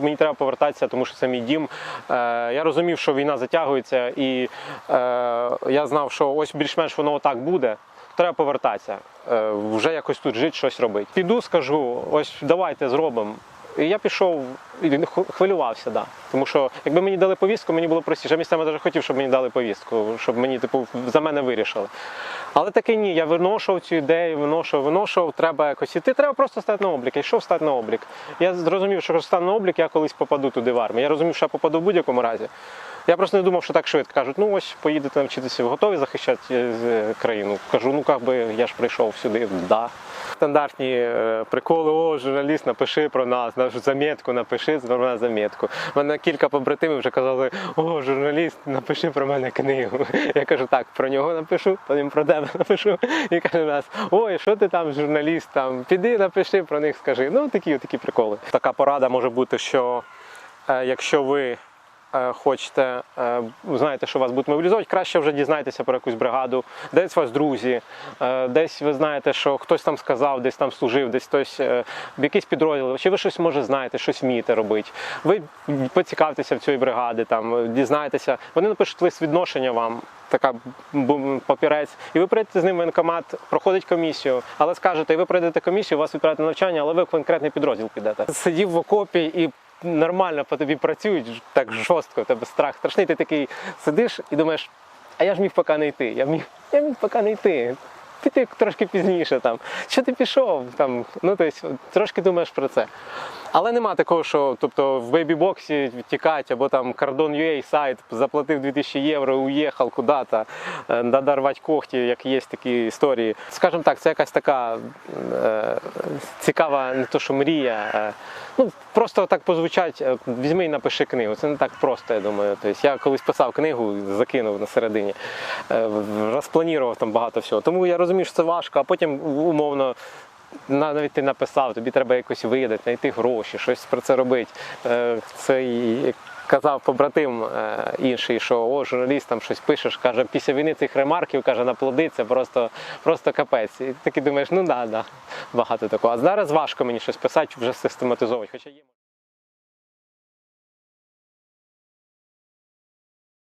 Мені треба повертатися, тому що це мій дім. Е, я розумів, що війна затягується, і е, я знав, що ось більш-менш воно отак буде. Треба повертатися, е, вже якось тут жити, щось робити. Піду, скажу, ось давайте зробимо. І я пішов і хвилювався, да. Тому що якби мені дали повістку, мені було простіше. Я місцями навіть хотів, щоб мені дали повістку, щоб мені типу за мене вирішили. Але таки ні, я виношував цю ідею, виношував, виношував, треба якось іти. Треба просто стати на облік. Я йшов стати на облік. Я зрозумів, що стану на облік, я колись попаду туди в армію. Я розумів, що я попаду в будь-якому разі. Я просто не думав, що так швидко кажуть, ну ось поїдете навчитися, ви готові захищати е, країну. Кажу, ну як би я ж прийшов сюди, да. Стандартні е, приколи, о, журналіст, напиши про нас, нашу замітку, напиши про нас замітку. У мене кілька побратимів вже казали, о, журналіст, напиши про мене книгу. Я кажу, так, про нього напишу, потім про тебе напишу. І каже нас, ой, що ти там, журналіст, там, піди напиши про них, скажи. Ну, такі, такі приколи. Така порада може бути, що е, якщо ви хочете, е, знаєте, що вас будуть мобілізовувати, краще вже дізнайтеся про якусь бригаду, десь у вас друзі, е, десь ви знаєте, що хтось там сказав, десь там служив, десь хтось е, в якийсь підрозділ, чи ви щось може знаєте, щось вмієте робити. Ви поцікавтеся в цій бригаді, там е, дізнайтеся. Вони напишуть лист відношення вам. Така папірець, і ви прийдете з ним в воєнкомат, проходить комісію, але скажете, і ви пройдете комісію, вас відправлять на навчання, але ви в конкретний підрозділ підете. Сидів в окопі і нормально по тобі працюють так жорстко, тебе страх страшний. Ти такий сидиш і думаєш, а я ж міг поки не йти. Я міг, я міг поки не йти. Піти трошки пізніше там. Що ти пішов? Там, ну, тобто, трошки думаєш про це. Але нема такого, що тобто, в бейбі-боксі тікати, або там Cardon.ua сайт заплатив 2000 євро, уїхав куди-то, е, надо рвати когті, як є такі історії. Скажімо так, це якась така е, цікава, не то що мрія. Ну, просто так позвучать, е, візьми і напиши книгу. Це не так просто, я думаю. Тобто, я колись писав книгу, закинув на середині, е, розпланував там багато всього. Тому я розумію, що це важко, а потім умовно. Навіть ти написав, тобі треба якось видати, знайти гроші, щось про це робити. Е, Це казав побратим е, інший, що о, журналіст там щось пишеш, каже, після війни цих ремарків каже, наплодиться, просто, просто капець. І такий думаєш, ну да, да, багато такого. А зараз важко мені щось писати, вже систематизовувати. Хоча є.